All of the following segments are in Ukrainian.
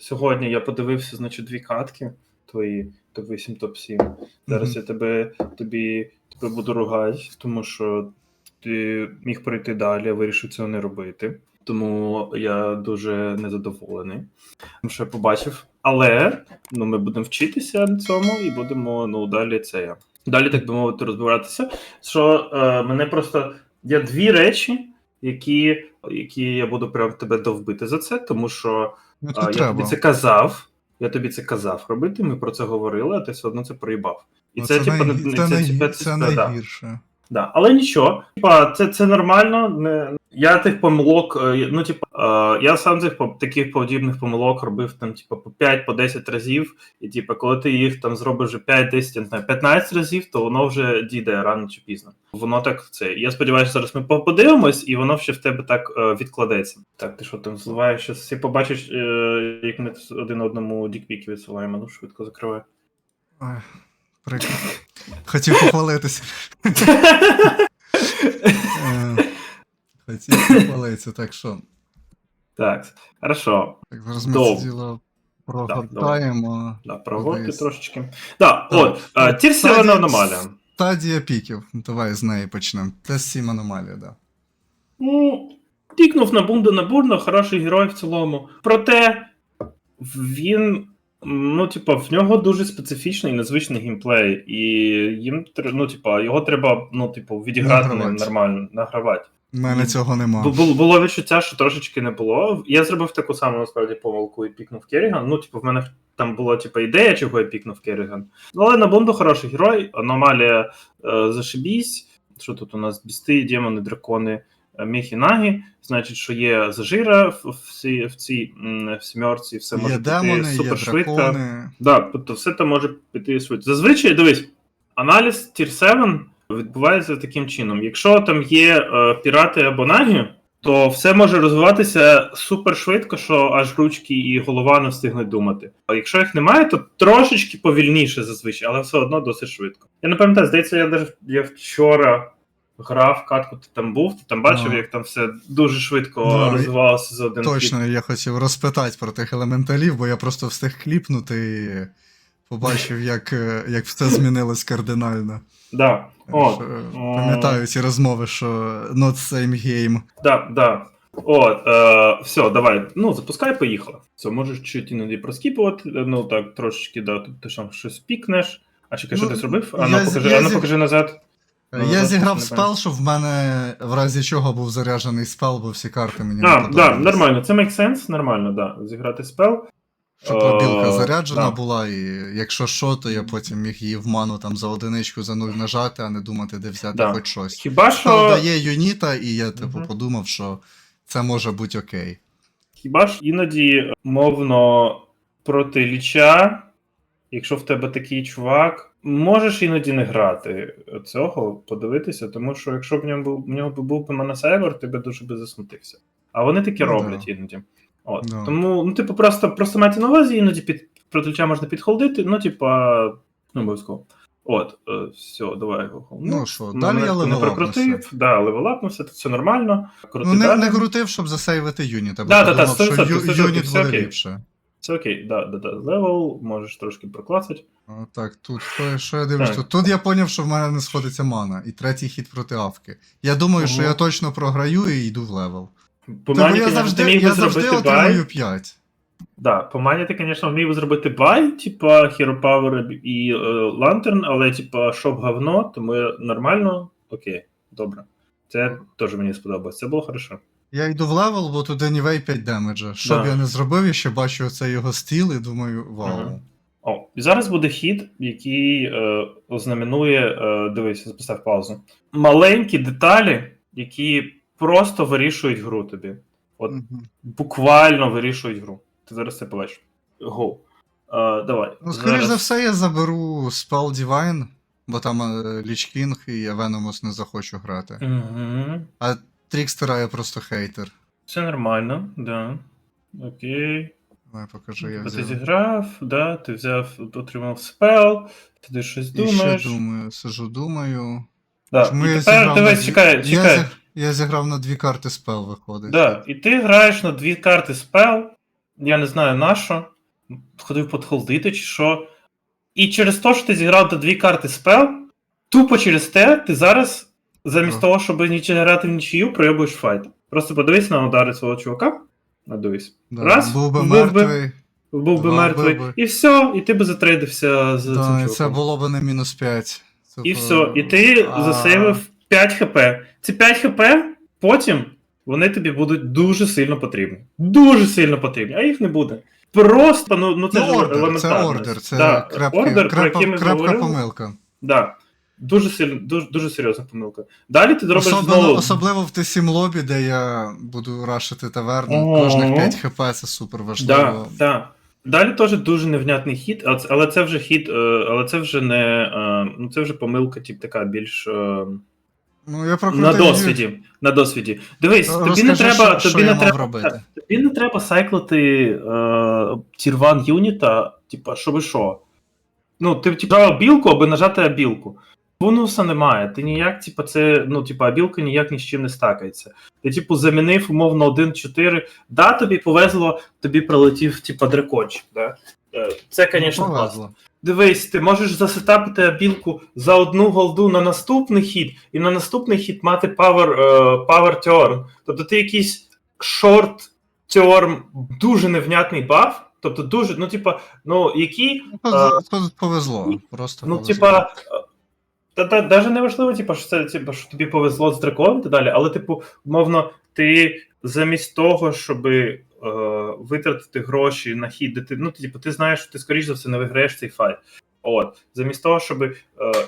Сьогодні я подивився, значить, дві катки твої, топ-8, топ-7. Зараз Мгм. я тебе, тобі, тебе буду ругати, тому що ти міг пройти далі, а вирішив цього не робити. Тому я дуже незадоволений, тому що я побачив. Але ну, ми будемо вчитися на цьому і будемо ну, далі це. Далі, так би мовити, розбиратися. Що е, мене просто є дві речі, які, які я буду прям тебе довбити за це, тому що Ну, а, я треба. тобі це казав. Я тобі це казав робити, ми про це говорили, а ти все одно це проїбав. І Ну, це, типу, не- це, най- типу, це да, це найгірше. Да. Але нічого, типа, це, це нормально. Не... Я тих помилок, е, ну, типа, е, я сам цих таких подібних помилок робив там, типа, по 5 по 10 разів. І, типа, коли ти їх там зробиш вже 5, 10, я не знаю, 15 разів, то воно вже дійде рано чи пізно. Воно так це. Я сподіваюся, зараз ми подивимось, і воно ще в тебе так е, відкладеться. Так, ти що там зливаєш? Щас всі побачиш, як ми один одному дікпіки відсилаємо. Ну, швидко закривай. Прикро. Хотів похвалитися. Е, Хотів похвалитися, так що. Так, хорошо. Так, зараз ми це діло прогортаємо. Да, проводки трошечки. Так. от, е, тір аномалія. Стадія піків. Давай з неї почнемо. Тест 7 аномалія, да. Ну, пікнув на бунду на бурно, хороший герой в цілому. Проте він. Ну, типа, в нього дуже специфічний незвичний геймплей, і їм ну, типа, його треба, ну, типу, відіграти Награвати. нормально, награвати. У мене цього нема. Бу- Було, було відчуття, що трошечки не було. Я зробив таку саму насправді помилку і пікнув Керріган. Ну, типу, в мене там була типу, ідея, чого я пікнув Керріган. Ну, але на бунду хороший герой, аномалія е, зашибісь. Що тут у нас? Бісти, демони, дракони, е, міхи, нагі. Значить, що є зажира в, в, цій, в цій в сімерці, все може Є піти демони, є супер швидко. дракони. Да, тобто все це може піти швидко. Зазвичай, дивись, аналіз Tier 7 відбувається таким чином. Якщо там є е, пірати або нагі, то все може розвиватися супер швидко, що аж ручки і голова не встигнуть думати. А якщо їх немає, то трошечки повільніше зазвичай, але все одно досить швидко. Я не пам'ятаю, здається, я даже я вчора грав катку, ти там був, ти там бачив, Ну. як там все дуже швидко Да, розвивалося за один. Точно, я хотів розпитати про тих елементалів, бо я просто встиг кліпнути і побачив, як, е, як все змінилось кардинально. Да. От. Пам'ятаю ці розмови, що not same game. Да, да. От, е, все, давай. Ну, запускай, поїхали. Все, можеш чуть іноді проскіпувати, ну так, трошечки, да, ти там щось пікнеш. А чекай, що Ну, ти зробив? А ну покажи, я а ну покажи назад. Ну, я зіграв спел, що в мене в разі чого був заряджений спел, бо всі карти мені не А, да, подобались. нормально, це make sense, нормально, да. Зіграти спел. Щоб пробілка Е, заряджена да. була, і якщо що, то я потім міг її в ману там за одиничку за нуль нажати, а не думати, де взяти Да. хоч щось. Хіба Спел що. дає юніта, і я типу Мгм. подумав, що це може бути окей. Хіба ж іноді, мовно, проти ліча, якщо в тебе такий чувак, можеш іноді не грати цього, подивитися, тому що якщо б в ньому був, в нього був би сайбер, ти би дуже би засмутився. А вони таке Ну, роблять да. іноді. От. Да. Тому, ну, типу, просто, просто майте на увазі, іноді під проти можна підхолдити, ну, типа, ну, обов'язково. От, е, все, давай його. Ну що, ну, далі я не прокрутив, да, левелапнувся, тут все нормально. Крути Ну, не, далі. не крутив, щоб засейвити юніта, бо Да, подумав, да, що 100%, ю- 100%, юніт буде окей. ліпше. Це окей, да, да, да. Левел, можеш трошки проклацати. Так, тут що, що я дивлюсь? Так. Тут, тут я поняв, що в мене не сходиться мана, і третій хід проти авки. Я думаю, що Ого. я точно програю і йду в левел. По Тому мані, я завжди, ти міг я би завжди зробити отримую бай. 5. Да, по мані ти, звісно, вмів би зробити бай, типа Hero Power і е, Lantern, але типа щоб говно, тому нормально, окей, добре. Це теж мені сподобалось. Це було хорошо. Я йду в левел, бо тут anyway 5 демеджа. Що б Да. я не зробив, я ще бачу оцей його стіл і думаю, вау. Мгм. О, і зараз буде хід, який е, ознаменує, е, дивись, я записав паузу. Маленькі деталі, які просто вирішують гру тобі. От Мгм. буквально вирішують гру. Ти зараз це побачиш. Go. Е, давай. Ну, скоріш за все, я заберу Spell Divine, бо там е, Ліч Кінг і я Venomous не захочу грати. Угу. А Трікстера я просто хейтер. Все нормально, да. Окей. Давай покажу, я Ти взяв. зіграв, да, ти взяв, отримав спел, ти десь щось І думаєш. ще думаю, сижу, думаю. Да. І я тепер зіграв дивись, на- чекай, Я, чекай. зіг- я зіграв на дві карти спел, виходить. Да. І ти граєш на дві карти спел, я не знаю на що, ходив подхолдити чи що. І через те, що ти зіграв до дві карти спел, тупо через те, ти зараз, замість того, щоб нічого грати в нічию, проєбуєш файт. Просто подивись на удари свого чувака. Надивись. Да, Раз, був би би- мертвий. Був би мертвий. би. І все, і ти би затрейдився з Да, і чуваком. це було б не мінус 5. І все. І ти засейвив 5 хп. Ці 5 хп потім вони тобі будуть дуже сильно потрібні. Дуже сильно потрібні, а їх не буде. Просто, ну, ну це Це ж ордер, це елементарно. ордер, це да, крепкий, ордер, крепка, ми помилка. Да. Дуже сильно, дуже, дуже серйозна помилка. Далі ти зробиш Особливо, знову. особливо в Т7 лобі, де я буду рашити таверну, кожних 5 хп це супер Да, важливо. да. Далі теж дуже невнятний хід, але це вже хід, е, але це вже не. е, Ну, це вже помилка, тип така більш. е, Ну, я На прокрутив. досвіді. На досвіді. Дивись, тобі не треба. що- тобі що не треба робити? Тобі не треба сайклити е, тірван юніта, типа, щоб що. Ну, ти типа білку, аби нажати абілку. Бонуса немає. Ти ніяк, типа, це, ну, типа, абілка ніяк ні з чим не стакається. Ти, типу, замінив умовно 1-4. Да, тобі повезло, тобі прилетів, типа, дракончик. Да? Е, Це, звісно, класно. Дивись, ти можеш засетапити абілку за одну голду на наступний хід, і на наступний хід мати power, е, power turn. Тобто ти якийсь short turn, дуже невнятний баф. Тобто дуже, ну, типа, ну, який. Тут, тут повезло. Просто Ну, повезло. типа. Та, та, навіть не важливо, типа, що це типа, що тобі повезло з драконом і так далі, але, типу, мовно, ти замість того, щоб е, витратити гроші на хід, де ти, ну, типу, ти знаєш, що ти, скоріш за все, не виграєш цей файт. От, замість того, щоб е,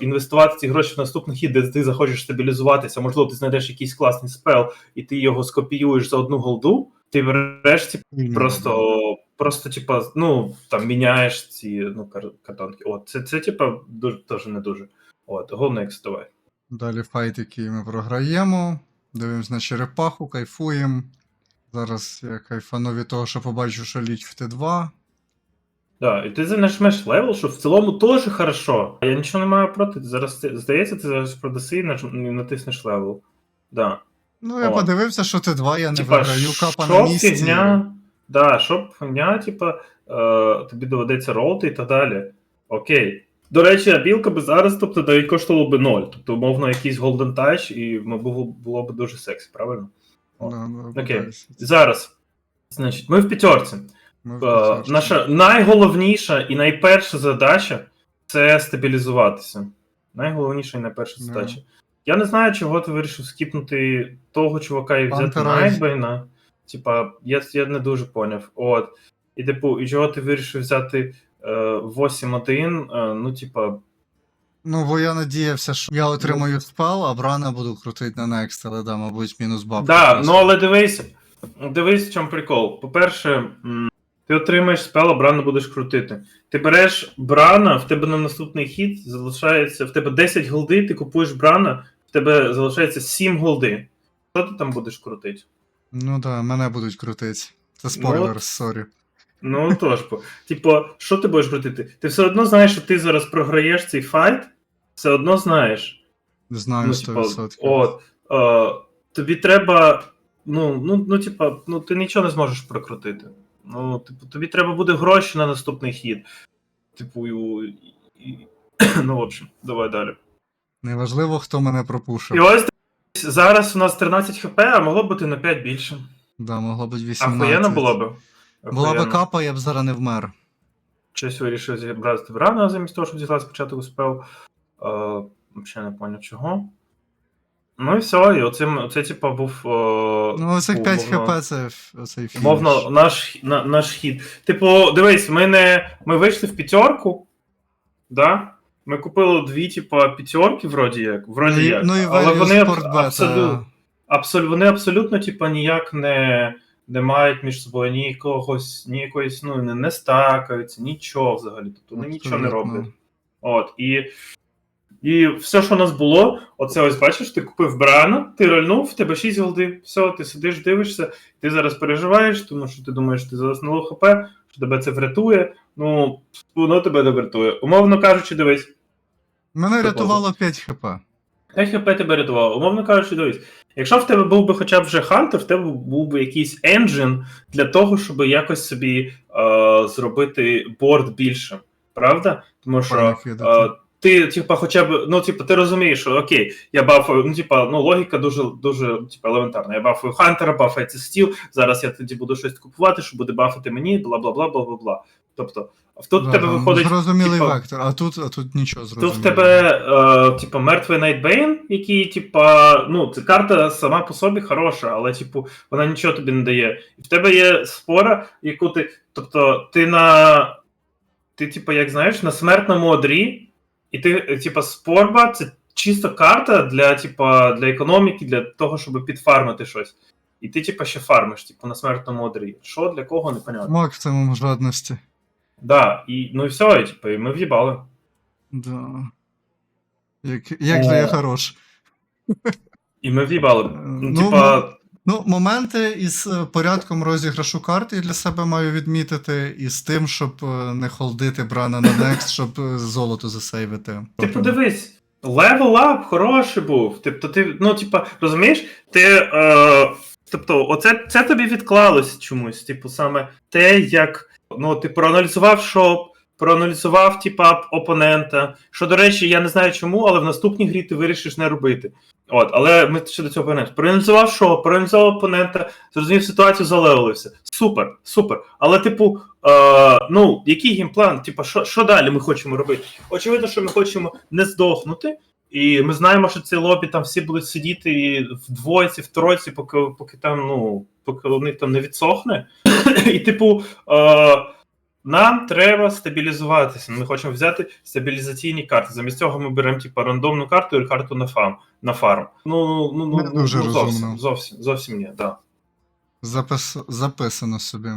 інвестувати ці гроші в наступний хід, де ти захочеш стабілізуватися, можливо, ти знайдеш якийсь класний спел, і ти його скопіюєш за одну голду, ти береш ці Ні, Просто, просто, типа, ну, там міняєш ці ну, картонки. От, це, це типа, дуже, теж не дуже. От, next, давай. Далі файт, який ми програємо. Дивимось на черепаху, кайфуємо. Зараз я кайфану від того, що побачу, що ліч в Т2. Да, і ти нажмеш левел, що в цілому теж хорошо. Я нічого не маю проти. Зараз здається, ти зараз продаси і наж- натиснеш левел. Да. Ну, я О. подивився, що Т2 я не Типа, виграю, капа на місці. фігня, да, щоб фігня, типа, е, тобі доведеться ролти і так далі. Окей. До речі, а білка би зараз, тобто, навіть коштувало би 0. Тобто, умовно, якийсь Golden Touch, і ну, було, було б дуже сексі, правильно? Да, да, Окей. подивись. Зараз. Значить, ми в п'ятерці. Ми в Е, п'ятерці. наша найголовніша і найперша задача це стабілізуватися. Найголовніша і найперша Да. задача. Я не знаю, чого ти вирішив скіпнути того чувака і взяти Пантера. Найтбейна. Типа, я, я не дуже поняв. От. І типу, і чого ти вирішив взяти 8-1, е, ну, типа, Ну, бо я надіявся, що я отримаю спел, а брана буду крутити на next, але да, мабуть, мінус бабка. Да, ну але дивись, дивись, в чому прикол. По-перше, ти отримаєш спел, а Брана будеш крутити. Ти береш Брана, в тебе на наступний хід залишається, в тебе 10 голди, ти купуєш Брана, в тебе залишається 7 голди. Що ти там будеш крутити? Ну да, мене будуть крутити. Це спойлер, сорі. Ну тож, бо, типу, що ти будеш крутити? Ти все одно знаєш, що ти зараз програєш цей файт, все одно знаєш. Знаю Ну, 100%. типа, от, е, тобі треба. Ну, ну, ну, типа, ну, ти нічого не зможеш прокрутити. Ну, типу, тобі треба буде гроші на наступний хід. Типу, і, і, ну, в общем, давай далі. Неважливо, хто мене І ось зараз у нас 13 хп, а могло б бути на 5 більше. Да, могло бути 18. Ахуєнно було б. Була б Ахуєнно. капа, я б зараз не вмер. Щось вирішив зібрати Брана замість того, щоб зіграти спочатку спел. Е, Взагалі не поняв чого. Ну і все, і оцим, оце, типа, був. е, Ну, оцих 5 хп це оцей фініш. Мовно, наш, на, наш хід. Типу, дивись, ми не. Ми вийшли в п'ятерку, да? Ми купили дві, типа, п'ятерки, вроді як. Вроді Ну, як. ну і але вони, абсолютно, абсолютно, вони абсолютно, типа, ніяк не, не мають між собою ні якогось, ні якоїсь, ну, не, не стакаються, нічого взагалі. Тобто вони нічого не роблять. От, і, і все, що у нас було, оце ось бачиш, ти купив Брана, ти рольнув, в тебе 6 голди, все, ти сидиш, дивишся, ти зараз переживаєш, тому що ти думаєш, ти зараз на хп, що тебе це врятує. Ну, воно тебе не врятує. Умовно кажучи, дивись. Мене рятувало 5 хп. 5 хп тебе рятувало. Умовно кажучи, дивись, Якщо в тебе був би хоча б вже хантер, в тебе був би якийсь енджин для того, щоб якось собі е, зробити борд більшим. Правда? Тому що е, ти, типа, хоча б, ну, типа, ти розумієш, що окей, я бафую, ну, типа, ну, логіка дуже, дуже типа, елементарна. Я бафую Хантера, бафається стіл, зараз я тоді буду щось купувати, що буде бафати мені, бла бла бла бла бла бла. Тобто, тут в Да, тебе виходить. Зрозумілий типа, вектор, а тут, а тут нічого Тут в тебе, е, типа, мертвий Найтбейн, який, типа, ну, це карта сама по собі хороша, але, типу, вона нічого тобі не дає. І в тебе є спора, яку ти. Тобто, ти на. Ти, типа, як знаєш, на смертному одрі, і ти, типа, спорба це чисто карта для, типа, для економіки, для того, щоб підфармити щось. І ти, типа, ще фармиш, типу, на смертному одрі. Що для кого, непонятно. Максимум жадності. Да, і, ну і все, і, типу, і ми в'їбали. Да. Як, як же я хорош. І ми в'їбали. Е, Ну, ну, типа. Ну, моменти із е, порядком розіграшу карт я для себе маю відмітити, і з тим, щоб е, не холдити Брана на Next, щоб е, золото засейвити. Ти подивись, левел ап хороший був. Тобто, ти, ну, типа, розумієш, ти. Е, тобто, оце це тобі відклалось чомусь. Типу, саме те, як ну, ти проаналізував шоп, проаналізував, типа, опонента. Що, до речі, я не знаю чому, але в наступній грі ти вирішиш не робити. От, але ми ще до цього повернемось. Проаналізував шоп, проаналізував опонента, зрозумів ситуацію, залевелився. Супер, супер. Але, типу, е, ну, який геймплан? Типа, що, що далі ми хочемо робити? Очевидно, що ми хочемо не здохнути, і ми знаємо, що ці лобі там всі будуть сидіти і в двойці, в тройці, поки, поки там, ну, поки у них там не відсохне. І, типу, е, нам треба стабілізуватися. Ми хочемо взяти стабілізаційні карти. Замість цього ми беремо, типу, рандомну карту і карту на фарм. На фарм. Ну, ну, ну, дуже ну, зовсім, зовсім, зовсім ні, так. Да. Запис... Записано собі.